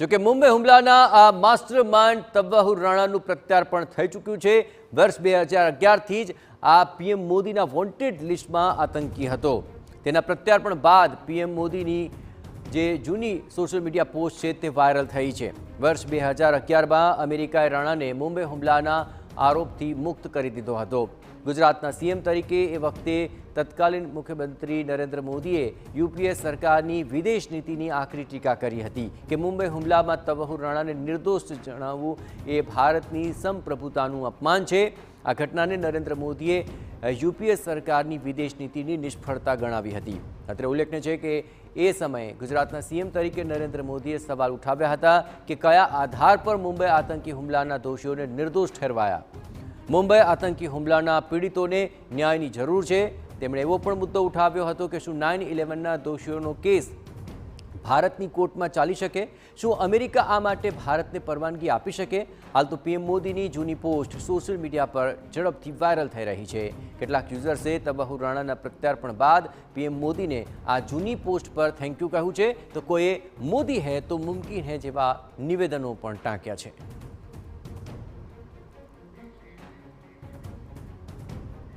જોકે મુંબઈ હુમલાના આ માસ્ટર માઇન્ડ તબ્બાહુર રાણાનું પ્રત્યાર્પણ થઈ ચૂક્યું છે. વર્ષ બે હજાર અગિયારથી જ આ પીએમ મોદીના વોન્ટેડ લિસ્ટમાં આતંકી હતો. તેના પ્રત્યાર્પણ બાદ પીએમ મોદીની જે જૂની સોશિયલ મીડિયા પોસ્ટ છે તે વાયરલ થઈ છે. વર્ષ બે હજાર અગિયારમાં અમેરિકાએ રાણાને મુંબઈ હુમલાના આરોપથી મુક્ત કરી દીધો હતો. ગુજરાતના સીએમ તરીકે એ વખતે તત્કાલીન મુખ્યમંત્રી નરેન્દ્ર મોદીએ યુપીએ સરકારની વિદેશ નીતિની આકરી ટીકા કરી હતી કે મુંબઈ હુમલામાં તવહુર રાણાને નિર્દોષ જણાવવું એ ભારતની સંપ્રભુતાનું અપમાન છે. આ ઘટનાને નરેન્દ્ર મોદીએ યુપીએ સરકારની વિદેશ નીતિની નિષ્ફળતા ગણાવી હતી. અત્રે ઉલ્લેખનીય છે કે એ સમયે ગુજરાતના સીએમ તરીકે નરેન્દ્ર મોદીએ સવાલ ઉઠાવ્યા હતા કે કયા આધાર પર મુંબઈ આતંકી હુમલાના દોષીઓને નિર્દોષ ઠેરવાયા. મુંબઈ આતંકી હુમલાના પીડિતોને ન્યાયની જરૂર છે. તેમણે એવો પણ મુદ્દો ઉઠાવ્યો હતો કે શું નાઇન ઇલેવનના દોષીઓનો કેસ ભારતની કોર્ટમાં ચાલી શકે? શું અમેરિકા આ માટે ભારતને પરવાનગી આપી શકે? હાલ તો પીએમ મોદીની જૂની પોસ્ટ સોશિયલ મીડિયા પર ઝડપથી વાયરલ થઈ રહી છે. કેટલાક યુઝર્સે તબાહુ રાણાના પ્રત્યાર્પણ બાદ પીએમ મોદીને આ જૂની પોસ્ટ પર થેન્ક યુ કહ્યું છે. તો કોઈએ મોદી હે તો મુમકિન હે જેવા નિવેદનો પણ ટાંક્યા છે.